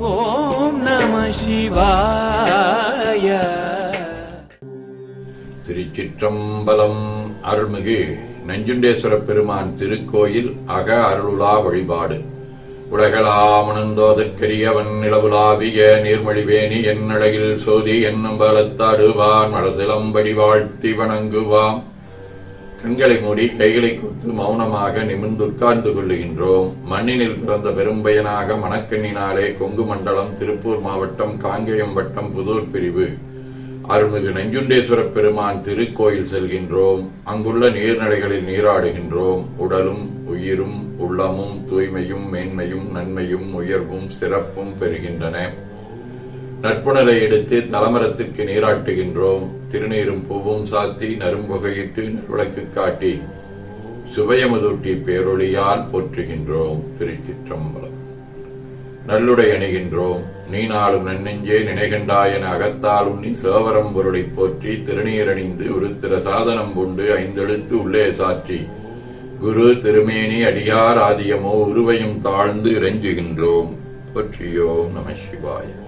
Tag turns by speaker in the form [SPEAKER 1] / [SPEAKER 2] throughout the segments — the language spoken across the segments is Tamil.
[SPEAKER 1] ஓம் நம சிவாய.
[SPEAKER 2] திருச்சிற்றம்பலம் அருள்மிகு நஞ்சுண்டேஸ்வர பெருமான் திருக்கோயில் அக அருளுலா வழிபாடு. உலகளாமணந்தோதற்கரியவன் நிலவுலாவிய நீர்மொழிவேணி என்னழகில் சோதி என்னும் பலத்தாடுவான் மலதிலம்படி வாழ்த்தி வணங்குவான் கண்களை மூடி கைகளை கொத்து மௌனமாக நிமிர்ந்து உட்கார்ந்து கொள்ளுகின்றோம். மண்ணினில் பிறந்த பெரும்பயனாக மணக்கண்ணினாலே கொங்கு மண்டலம் திருப்பூர் மாவட்டம் காங்கேயம் வட்டம் புதூர் பிரிவு. அருள்மிகு நஞ்சுண்டேஸ்வர பெருமான் திருக்கோயில் செல்கின்றோம். அங்குள்ள நீர்நிலைகளில் நீராடுகின்றோம். உடலும் உயிரும் உள்ளமும் தூய்மையும் மேன்மையும் நன்மையும் உயர்வும் சிறப்பும் பெறுகின்றன. நட்புணரை எடுத்து தலமரத்துக்கு நீராட்டுகின்றோம். திருநீரும் பூவும் சாத்தி நரும்புகையிட்டு நல்விளக்கு காட்டி சுபயமுதூட்டி பேரொழியால் போற்றுகின்றோம். திருச்சிற்றம்பலம். நல்லுடை அணிகின்றோம். நீ நாளும் நன்னெஞ்சே நினைகண்டாயன அகத்தாலும் நீ சேவரம் பொருளை போற்றி திருநீரணிந்து உருத்திர சாதனம் கொண்டு ஐந்தெழுத்து உள்ளே சாற்றி குரு திருமேனி அடியார் ஆதியமோ உருவையும் தாழ்ந்து இறைஞ்சுகின்றோம். போற்றியோம் நம சிவாயம்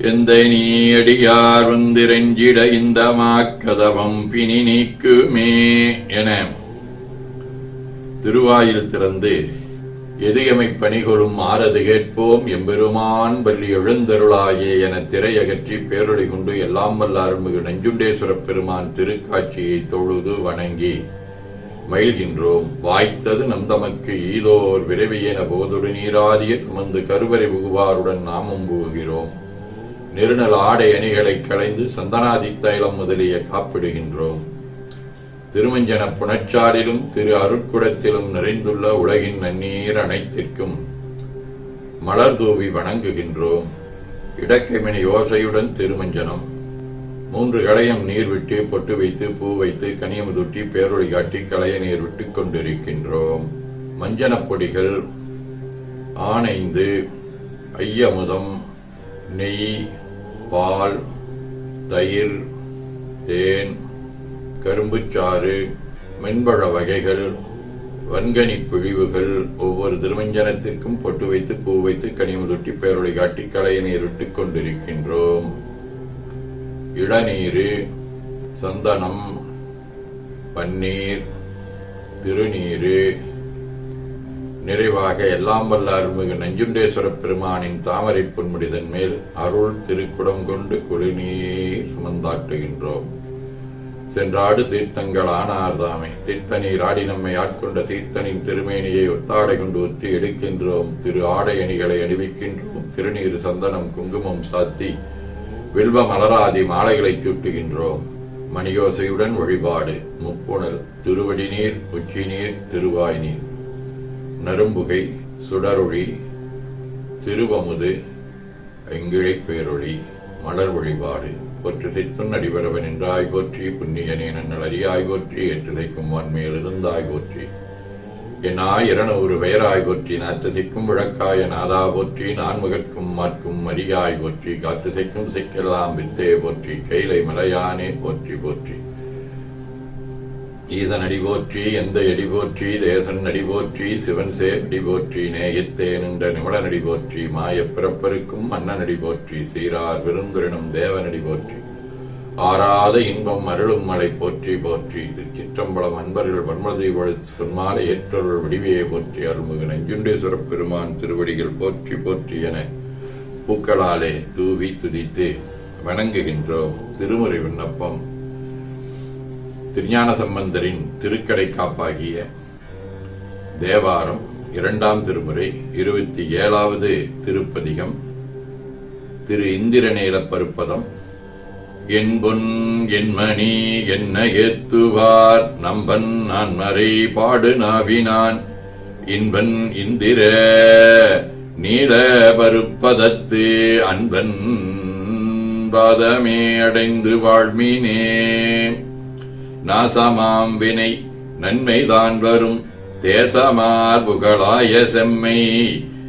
[SPEAKER 2] எந்த நீடியார் வந்திரஞ்சிட இந்த மாக்கதவம் பிணி நீக்குமே என திருவாயில் திறந்து எதியமை பணிகொளும் ஆரது கேட்போம் எம்பெருமான் பள்ளி எழுந்தருளாயே என திரையகற்றி பேரொழி கொண்டு எல்லாம் வல்ல அருள்மிகு நஞ்சுண்டேஸ்வர பெருமான் திருக்காட்சியை தொழுது வணங்கி மயில்கின்றோம். வாய்த்தது நம் தமக்கு ஈதோர் விரைவியென போதொடு நீராதிய சுமந்து கருவறை புகுவாருடன் நாமும் புகுகிறோம் நெருநல் ஆடை அணிகளை களைந்து சந்தனாதி தைலம் முதலிய காப்பிடுகின்றோம். திருமஞ்சன புணச்சாலிலும் திரு அருட்குடத்திலும் நிறைந்துள்ள உலகின் நன்னீர் அனைத்திற்கும் மலர் தூவி வணங்குகின்றோம். இடக்கைமணி யோசையுடன் திருமஞ்சனம். மூன்று களையம் நீர் விட்டு பொட்டு வைத்து பூ வைத்து கனியமுதுட்டி பேரொழி காட்டி களைய நீர் விட்டுக் கொண்டிருக்கின்றோம். மஞ்சனப் பொடிகள் ஆனைந்து ஐயமுதம் நெய் பால் தயிர் தேன் கரும்புச்சாறு மென்பழ வகைகள் வன்கனி பிழிவுகள் ஒவ்வொரு திருமஞ்சனத்திற்கும் பொட்டு வைத்து பூ வைத்து கனிமுதொட்டி பெயருடைய காட்டி கலையினை நீர் கொண்டிருக்கின்றோம். இளநீரு சந்தனம் பன்னீர் திருநீரு நிறைவாக எல்லாம் வல்ல அருள்மிகு நஞ்சுண்டேஸ்வர பெருமானின் தாமரை பொன்முடிதன் மேல் அருள் திருக்குடம் கொண்டு குடிநீர் சுமந்தாட்டுகின்றோம் சென்றாடு தீர்த்தங்கள் ஆனார்தாமே. தீர்த்தனீர் ஆடி நம்மை ஆட்கொண்ட தீர்த்தனின் திருமேனியை ஒத்தாடை கொண்டு ஒத்தி எடுக்கின்றோம். திரு ஆடை அணிகளை அணிவிக்கின்றோம். திருநீர் சந்தனம் குங்குமம் சாத்தி வில்வ மலராதி மாலைகளை சூட்டுகின்றோம். மணியோசையுடன் வழிபாடு. முப்புணர் திருவடி நீர் உச்சி நீர் திருவாய் நீர் நரும்புகை சுடரொளி திருவமுது எங்கிழை பேரொளி மலர் வழிபாடு. போற்று சித்துன் அடிவரவன் என்றாய் போற்றி புண்ணியனே நன்னல் அறியாய் போற்றி ஏற்றுதைக்கும் வான்மேல் இருந்தாய் போற்றி. என் ஆயிரநூறு பெயராய் போற்றி நாத்தசிக்கும் விளக்காய நாதா போற்றி நான்முகற்கும் மாற்கும் மரியாய் போற்றி காற்றுசைக்கும் சிக்கெல்லாம் வித்தே போற்றி கைலை மலையானே போற்றி போற்றி. ஈசன் அடிபோற்றி எந்த அடிபோற்றி தேசன் அடிபோற்றி சிவன் சேர் அடி போற்றி நேயத்தே நின்ற நிமிடன் அடி போற்றி மாயப் பிறப்பருக்கும் மன்னன் அடி போற்றி சீரார் விருந்துரினும் தேவனடி போற்றி. ஆறாத இன்பம் அருளும் மலை போற்றி போற்றி. திருச்சிற்றம்பலம் அன்பர்கள் வன்மதி வழுத்து சொன்மாலை ஏற்றொருள் வடிவையை போற்றி அருள்மிகு நஞ்சுண்டேஸ்வர பெருமான் திருவடிகள் போற்றி போற்றி என பூக்களாலே தூவி துதித்து வணங்குகின்றோம். திருமுறை விண்ணப்பம். திருஞான சம்பந்தரின் திருக்கடை காப்பாகிய தேவாரம் இரண்டாம் திருமுறை இருபத்தி ஏழாவது திருப்பதிகம் திரு இந்திரநேல பருப்பதம். என்பொன் என்மணி என்ன ஏத்துவார்? நம்பன் நான் மறை பாடு நாவினான். இன்பன் இந்திர நீல பருப்பதத்து அன்பன் பாதமே அடைந்து வாழ்மீனேன். நாசமாம் வினை நன்மைதான் வரும். தேசமார் புகழாய செம்மை.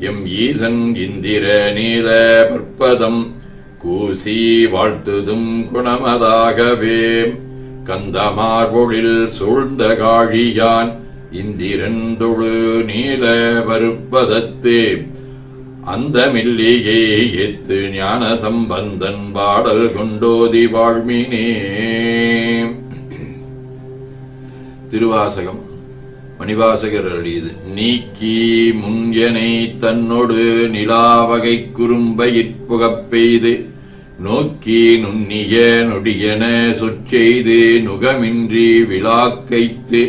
[SPEAKER 2] எம் ஈசன் இந்திர நீல பற்பதம் கூசி வாழ்த்துதும் குணமதாகவே. கந்தமார்பொழில் சூழ்ந்த காழியான். இந்திரந்தொழு நீல பருப்பதத்து அந்த மில்லிகை எத்து ஞான சம்பந்தன் பாடல் கொண்டோதி வாழ்மினே. திருவாசகம். மணிவாசகர் அழியது நீக்கி முன்யனை தன்னொடு நிலாவகை குறும்பையிற் புகப்பெய்து நோக்கி நுண்ணிய நொடியன சொற்செய்து நுகமின்றி விழாக்கைத்து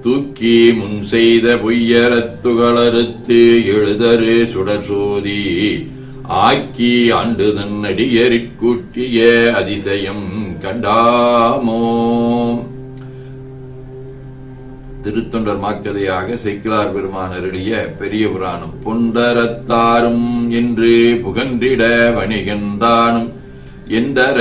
[SPEAKER 2] தூக்கி முன் செய்த பொய்யரத்துகளறுத்து எழுதரு சுடர்சோதி ஆக்கி ஆண்டுதன் அடியறிற் அதிசயம் கண்டாமோ? திருத்தொண்டர் மாக்கதையாக செக்கிலார் பெருமானருடைய பெரிய புராணம். பொண்டரத்தாரும் என்று புகன்றிட வணிகந்தானும் எந்தர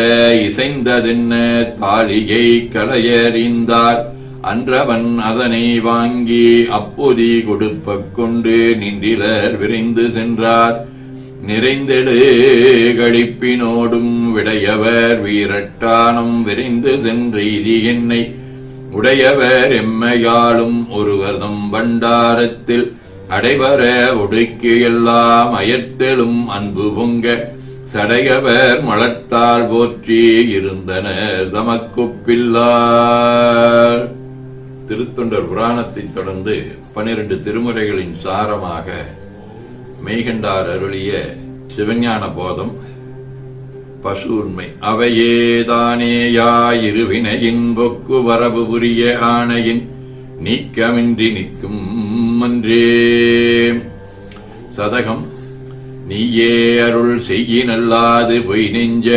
[SPEAKER 2] இசைந்ததென்ன தாலியை களையறிந்தார்? அன்றவன் அதனை வாங்கி அப்போதி கொடுப்பக் கொண்டு நின்றிலர் விரைந்து சென்றார். நிறைந்தெடு கழிப்பினோடும் விடையவர் வீரட்டானம் விரைந்து சென்ற இது என்னை உடையவர் எம்மையாளும் ஒருவர்தம் பண்டாரத்தில். அடைவர ஒடுக்கி எல்லாம் அயர்த்தெழும் அன்பு பொங்க. சடையவர் மலர்த்தால் போற்றி இருந்தனர் தமக்கு பிள்ளார். திருத்தொண்டர் புராணத்தைத் தொடர்ந்து பனிரெண்டு திருமுறைகளின் சாரமாக மெய்கண்டார் அருளிய சிவஞான போதம் பசு உண்மை அவையேதானேயாயிருவினையின் பொக்கு வரவு புரிய ஆணையின் நீக்கமின்றி நிற்கும் அன்றே. சதகம் நீயே அருள் செய்யினல்லாது பொய் நெஞ்ச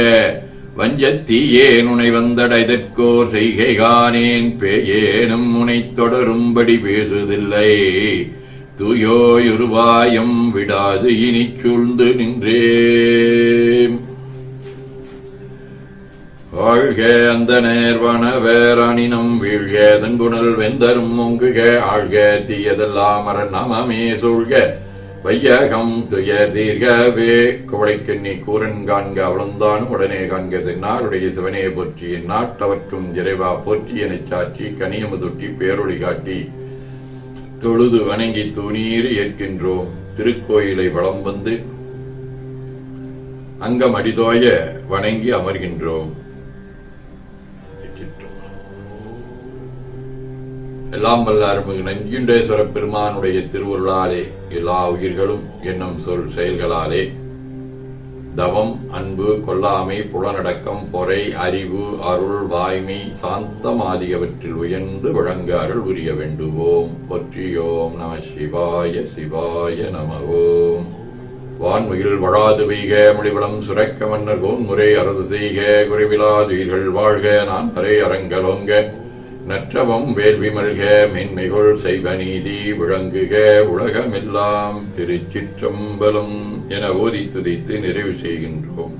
[SPEAKER 2] வஞ்சத்தீயே நுனை வந்தடைதற்கோர் செய்கை காணேன் பேயேனும் முனை தொடரும்படி பேசுதில்லை. தூயோயுருவாயம் விடாது இனிச் சூழ்ந்து நின்றே. வாழ்க அந்த நேர்வனவேரானினம் வீழ்க தங்குணல் வெந்தரும் ஒங்குக ஆழ்க தீயதெல்லாம் அரணமமே சூழ்க. வையகம் துய தீர்கவே குவளைக்கண்ணி கூரன் காண்க அவளந்தானும் உடனே காண்க தென்னாருடைய சிவனே போற்றி நாட்டவர்க்கும் இறைவா போற்றி எனச் சாற்றி கனியமுதொட்டி பேரொழி காட்டி. தொழுது வணங்கி துணீர் ஏற்கின்றோம் திருக்கோயிலை வலம் வந்து அங்கம் அடிதோய வணங்கி அமர்கின்றோம். எல்லாம் வல்ல அருமிகு நஞ்சுண்டேஸ்வர பெருமானுடைய திருவருளாலே எல்லா உயிர்களும் என்னும் சொல் செயல்களாலே. தவம் அன்பு கொல்லாமை புலனடக்கம் பொறை அறிவு அருள் வாய்மை சாந்தம் ஆகியவற்றில் உயர்ந்து வழங்க அருள் புரிய வேண்டுவோம். பொற்றியோம் நம சிவாய சிவாய நமவோம் வான்மையில் வழாது பெய்க மொழிவளம் சுரக்க மன்னர் கோன்முறை அரசு செய்க குறைவிலாதுயிர்கள் வாழ்க நான் வரை அரங்கலோங்க நற்றவம் வேள்வி மல்க மென்மைகள் செய்வ நீதி விளங்குக உலகமெல்லாம் திருச்சிற்றம்பலம் என ஓதி துதித்து நிறைவு செய்கின்றோம்.